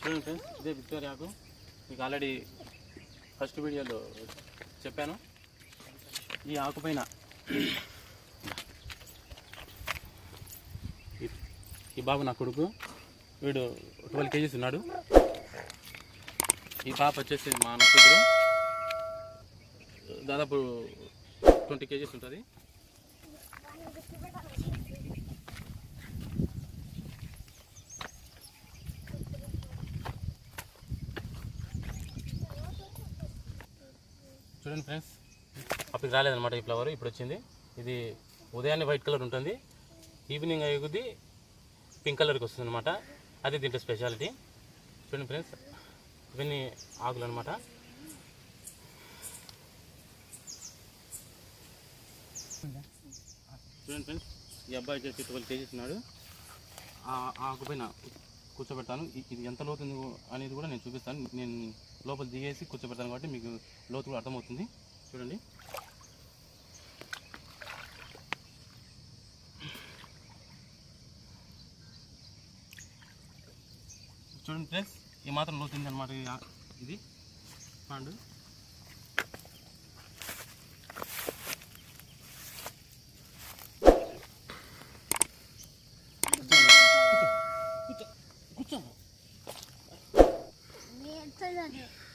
చూడండి ఫ్రెండ్స్ ఇదే విక్టోరియాకు మీకు ఆల్రెడీ ఫస్ట్ వీడియోలో చెప్పాను. ఈ ఆకు పైన ఈ- ఈ బాబు నా కొడుకు. వీడు ట్వెల్వ్ కేజీస్ ఉన్నాడు. ఈ పాప వచ్చేసి మా అన్న కూతురు. దాదాపు ట్వంటీ కేజీస్ ఉంటుంది. చూడండి ఫ్రెండ్స్ అప్పటికి రాలేదనమాట ఈ ఫ్లవర్ ఇప్పుడు వచ్చింది. ఇది ఉదయాన్నే వైట్ కలర్ ఉంటుంది. ఈవినింగ్ అయ్యుద్ది పింక్ కలర్కి వస్తుంది అనమాట అది దీంట్లో స్పెషాలిటీ చూడండి ఫ్రెండ్స్ ఇవన్నీ ఆకులు అనమాట చూడండి ఫ్రెండ్స్ ఈ అబ్బాయి వచ్చేసి ట్వెల్వ్ కేజీస్ ఉన్నాడు ఆకు పైన కూర్చోబెడతాను. ఇది ఎంత లోతు అనేది కూడా నేను చూపిస్తాను. నేను లోపల దిగేసి కూర్చోబెడతాను కాబట్టి మీకు లోతు కూడా అర్థమవుతుంది. చూడండి. చూడండి ఫ్రెండ్స్ ఈ మాత్రం లోతు ఉంది అనమాట ఇది. పండు. こっちだ。ね、ただで。